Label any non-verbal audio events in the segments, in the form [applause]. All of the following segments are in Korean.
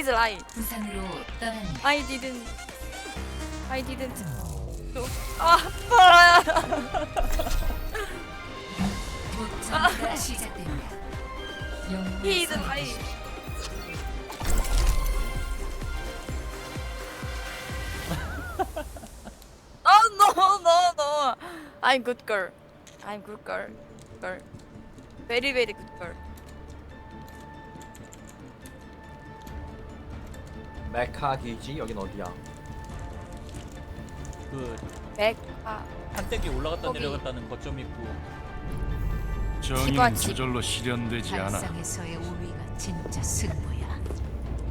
He's lying. 부산으로 떠납니다. I didn't. I didn't. 아. 곧 전투가 시작됩니다. 영웅을 He's 선택하십시오. lying. Oh no no no! I'm good girl. I'm good girl. Girl. Very very good girl. 메카 기지 여긴 어디야? 그 백화. 한대기 올라갔다 거기. 내려갔다는 거점 있고. 정의는 저절로 실현되지 않아. 발상에서의 우위가 진짜 승부야.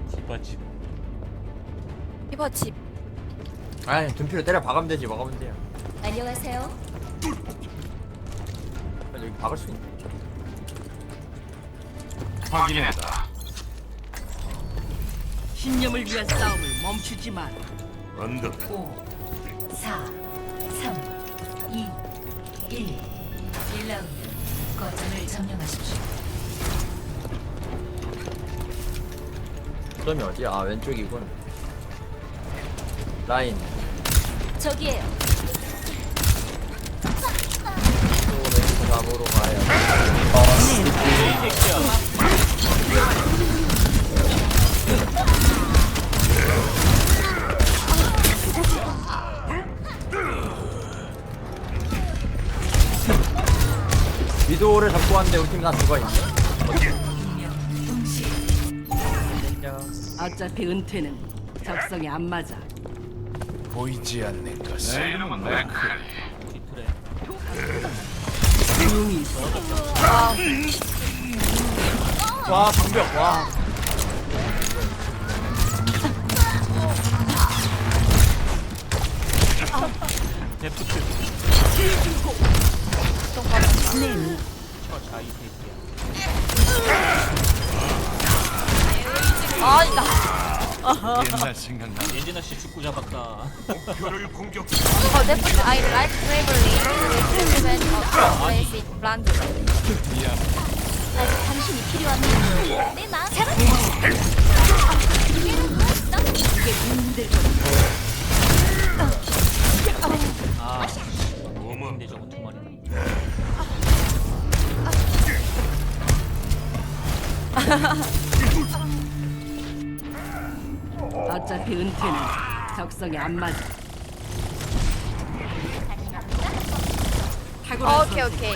집안집 이버집. 아이 둔피로 때려 박으면 되지 박으면 돼요. 안녕하세요. 여기 박을 수 있네. 확인했다. 신념을 위한 싸움을 멈추지 마라. 언덕 5, 4, 3, 2, 1. 1라운드. 거점을 점령하십시오. 점이 어디야? 아 왼쪽이군. 라인. 저기에요. 왼쪽 잡으러 가야. 이 위도를 잡고 왔는데 우리 팀다 죽어 있네. 어차피 은퇴는 적성에 안 맞아. 보이지 않는 것을. 조용히 있어. 와 방벽 와. 데프트 저자 이 새끼야 아니 나. 옛날 생각나. 예진아 씨 죽고 잡았다 목표를 공격. Oh, definitely I like bravery with of basic. 미안. 당신이 필요합니다. 내 마음 잡았어. 아 몸은 근데 저거 두 마리 [laughs] 어차피 은퇴는 적성에 안 맞아. 탁월한 오케이 선택. 오케이.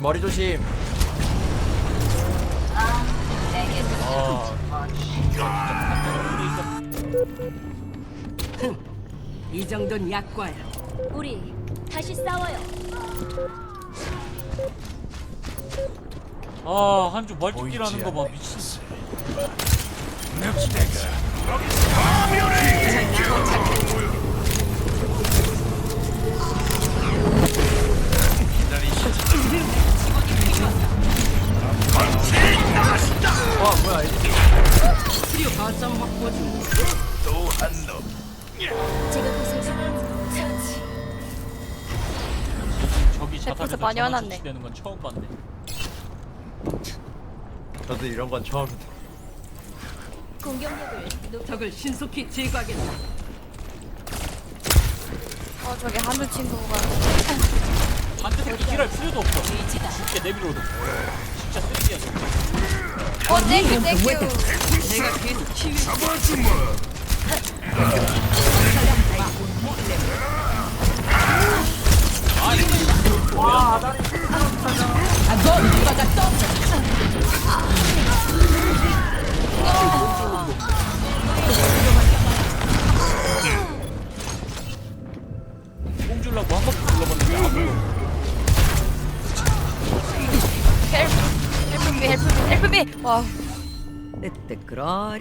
머리 조심. 아 진짜 이 정도는 약과야. 우리 다시 싸워요. 아 한주 하는 거봐 않는 미친. 내가 와 뭐야. 제가 보살펴 처치. 저기 자살해서 많이 화났네. 처치되는 건 처음 봤네 저도 이런 건 처음이다. 공격력을 높. 적을 신속히 제거하겠다. 어 저기 하늘 친구가. 한대 새끼 힐할 필요도 없어. 죽게 내밀어도. 진짜 쓰레기야 저거 어 땡큐 땡큐. 내가 계속 치유. 뽕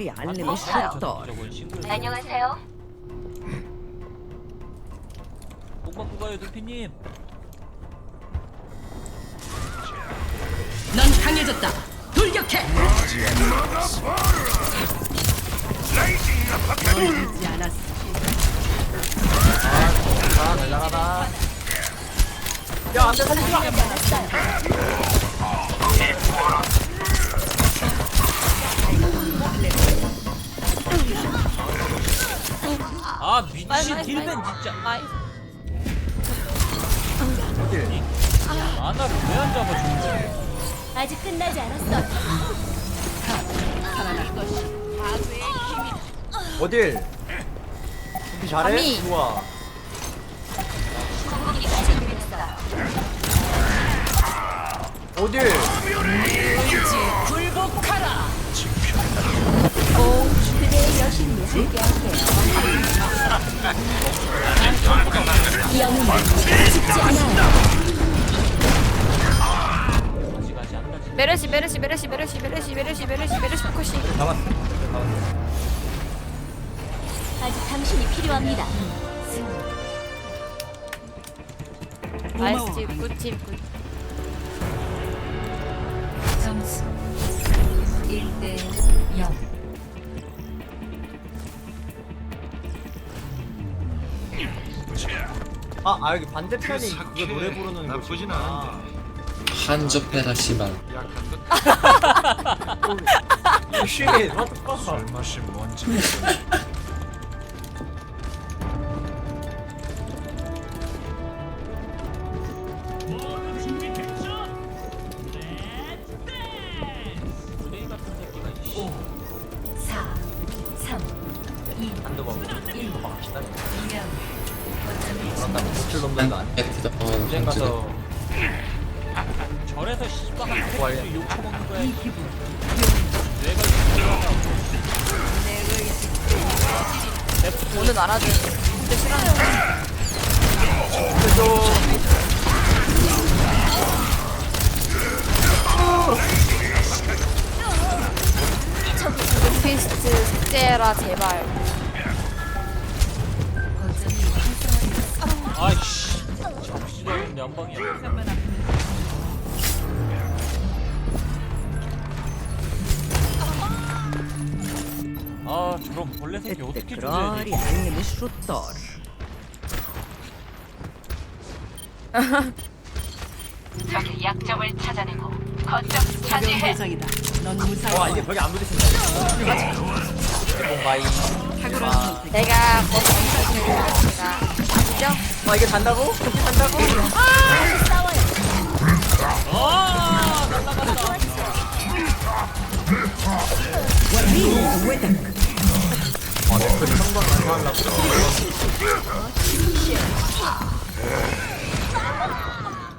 안 알림이. 슈터 저건 싱글. 안녕하세요. 목 맞고 가요 눈피님. 넌 강해졌다 돌격해 넌 잊지 않았어 아, 잘 나가다. 야, 안 돼, 살리지 마! 아 미친 딜맨 진짜 마이. 아나를 왜 안 잡아 진짜 아직 끝나지 않았어. 어딜? 준비 잘해? 아미. 좋아. 어딜? 굴복하라. 메르시 메르시 메르시 메르시 메르시 메르시 메르시 메르시 포커싱. 잡았어. 잡았어. 아직 당신이 필요합니다. 나이스. 팀, 굿팀, 굿. 점수 1대 0. 아, 아, 여기 반대편이 그거 노래 부르는 나쁘진 곳이구나. 한접해라 씨발 쉣, what the fuck? 술 마신 뭔지 무대이 [laughs] 알아준. 진짜 싫어하는 루피스트 숙제라 제발. 아이씨. 정신이 없는데 한 방이야. 아 저런 벌레 새끼 어떻게 조져야 돼? 슈터 적의 약점을 찾아내고 거점 가벼운 대상이다 넌 와, 무사할 이게 거야 벽에 안 부딪힌다. 뭔가 이. 탁월한 선택 내가 거기 엄청 인정? 와, 이게 잔다고? 이게 잔다고? 아 날라갔다.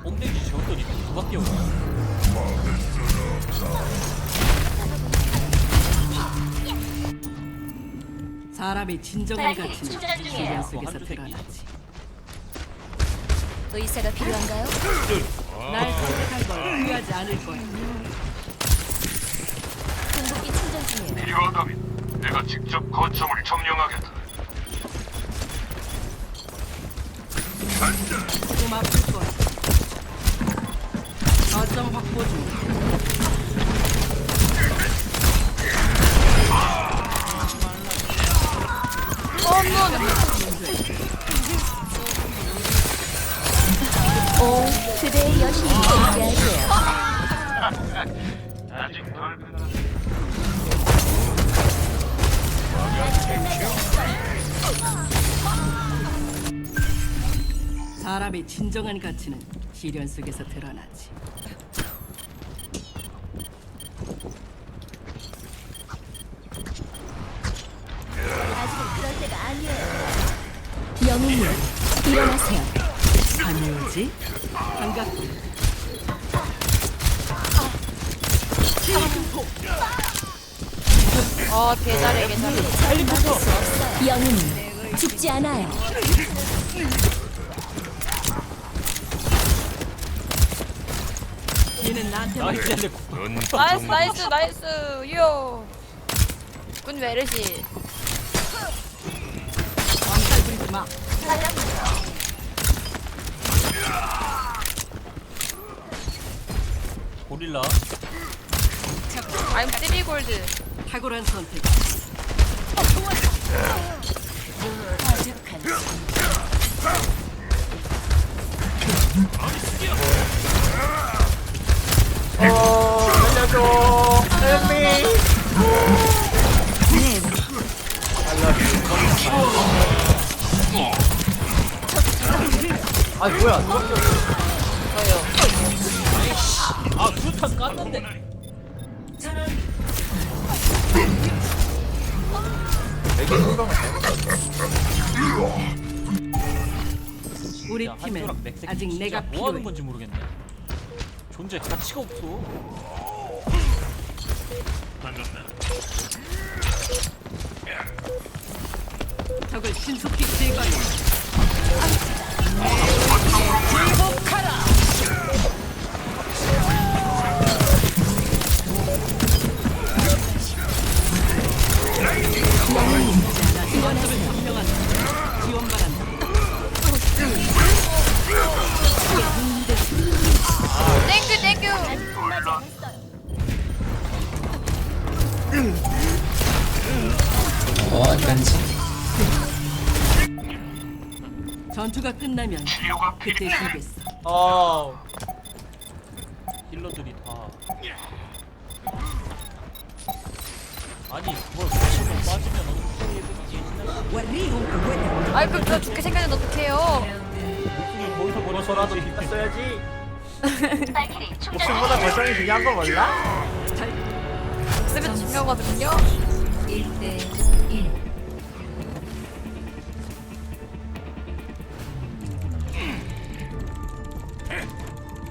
뽕대기 누가? 사람의 진정한 가치는. 시련 속에서 새끼. 드러나지 의사가 필요한가요? 날 선택할 걸 후회하지 않을 거야 궁극기 충전 중이에요. 필요하다면 내가 직접 거점을 점령하겠다. 좀 아플 거야. 거점 확보 중 오, 그대의 여신이 함께할게요. 아직 덜 사람의 진정한 가치는 시련 속에서 드러나지 아직은 그럴 때가 아니에요. 영웅님, 일어나세요. 한유지 반갑군 어, 개잘해, 개잘해. 영웅님, 죽지 않아요. 얘는 나한테만 나이스 내넌 나이스, 나이스, 나이스. 요. 군 메르시. 왕살 부리지 마. 고릴라 I'm 3 골드. 탁월한 선택. 어 살려줘 헬미 아 뭐야 누가. 아 수탄 깠는데 내게 성공을 우리 야, 팀엔 아직 내가 뭐 하는 필요해. 건지 모르겠네 존재 가치가 없어 적을 신속히 제거해. 거점 땡큐 땡큐. 어 전투가 끝나면 그때 주겠어. 어 힐러들이 다. 아니 그걸 붙이면 빠지면 예쁘지 아이 그 그거 죽게 생겼는데 어떡해요? 거기서 벌어서라도 비켰어야지 목숨보다 벌성이 중요한 거 몰라? 쓰면 중요하거든요.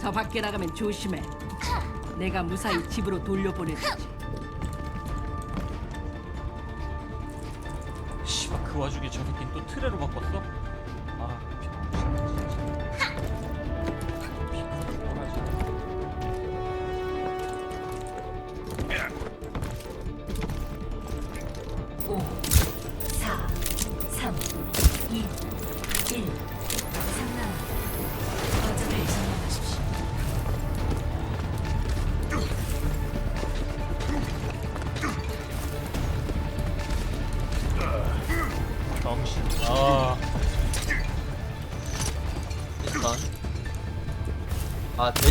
저 밖에 나가면 조심해. 내가 무사히 집으로 돌려보내주지. 그 와중에 저 새끼 또 트레로 바꿨어?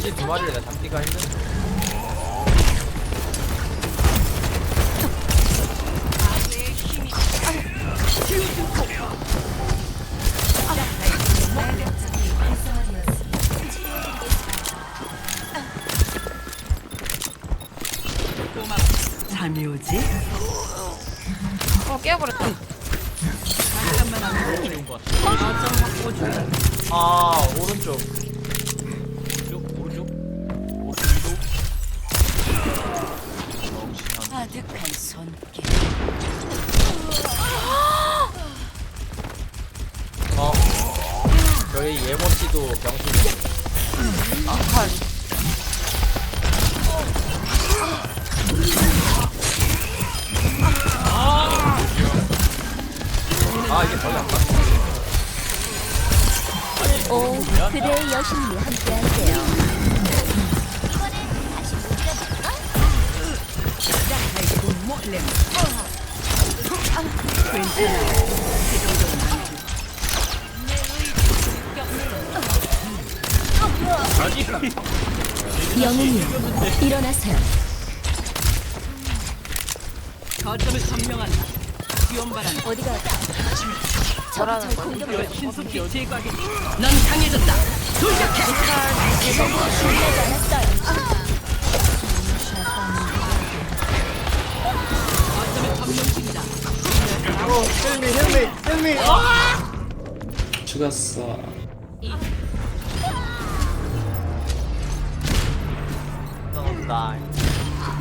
돼지 두 마리를 내가 잡기가 힘든데 잠이 오지? 어 깨버렸다. 중. 아 오른쪽 저희 예모씨도 병신이 아 이게 전혀 안 맞네. 오, 그대의 여신이 함께하세요. 영웅이 일어나세요. 거점을 점령한다. 바란다. 어디가 저라는 거. 이걸 신속히 제거하겠다. 넌 강해졌다. 돌격해. 거점을 점령 중이다. 어 헬미 헬미 헬미 죽었어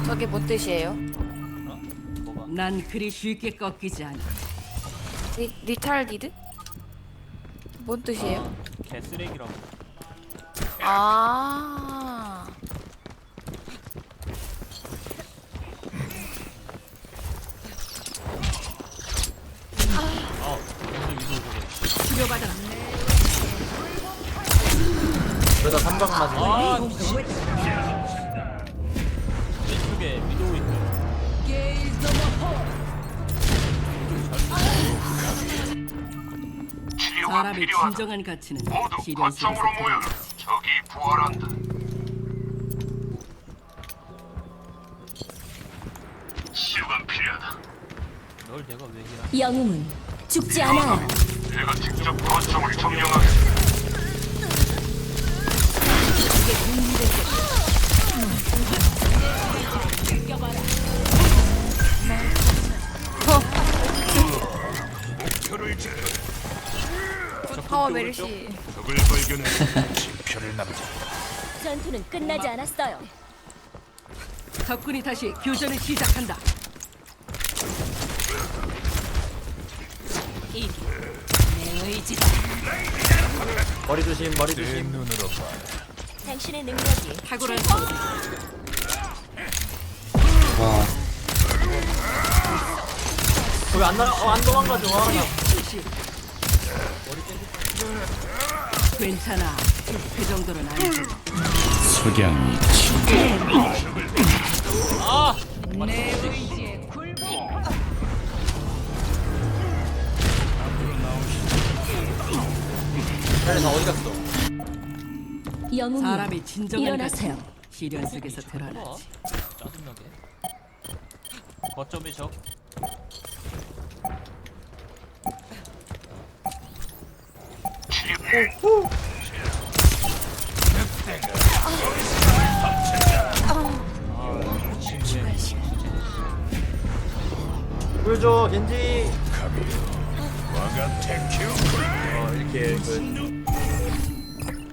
저게 뭔 뜻이에요? 어? 뭐가 난 그리 쉽게 꺾이지 않아. 리 리탈디드? 뭔 뜻이에요? 개쓰레기라고 아. 사람의 진정한 가치는 시련 속에서 드러나지. 적이 부활한다. 치유가 필요하다. 널 내가 왜 이래? 영웅은 죽지 않아요. 내가 직접 거점을 점령하겠다. 파워 메르시. 적을 발견해 지표를 남겨. 전투는 끝나지 않았어요. 적군이 다시 교전을 시작한다. 내 의지가 머리 조심 머리 내 조심 눈으로 봐. 당신의 능력이 탁월한 성와 왜안 나가 어안 도망가죠 와 괜찮아. 그 정도는 아니지. 석양이 아! 빨리 다 어디 갔어 영웅이 진정한 일어나세요. 가치는 시련 속에서 드러나지. 짜증나게. 거점의 적. 보여줘 겐지. 어 이렇게 그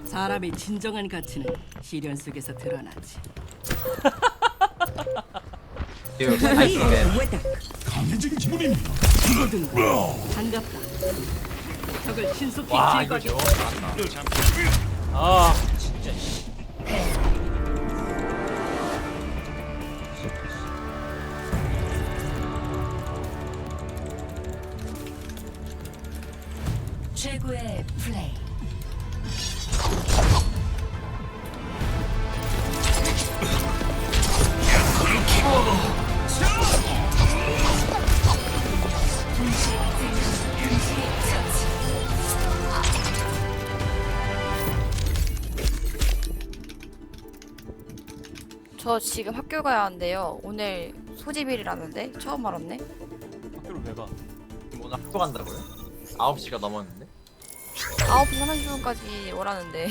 사람의 진정한 가치는 시련 속에서 드러나지. 그 아이스맨 강해진 기분입니다. 반갑다. 적을 신속히 와 이거 제거해. 저아 진짜. 씨. 최고의 플레이. 저 지금 학교 가야 하는데요. 오늘 소집일이라는데 처음 알았네. 학교를 왜 가? 오늘 학교 간다고요? 9시가 넘었는데 9시 30분까지 오라는데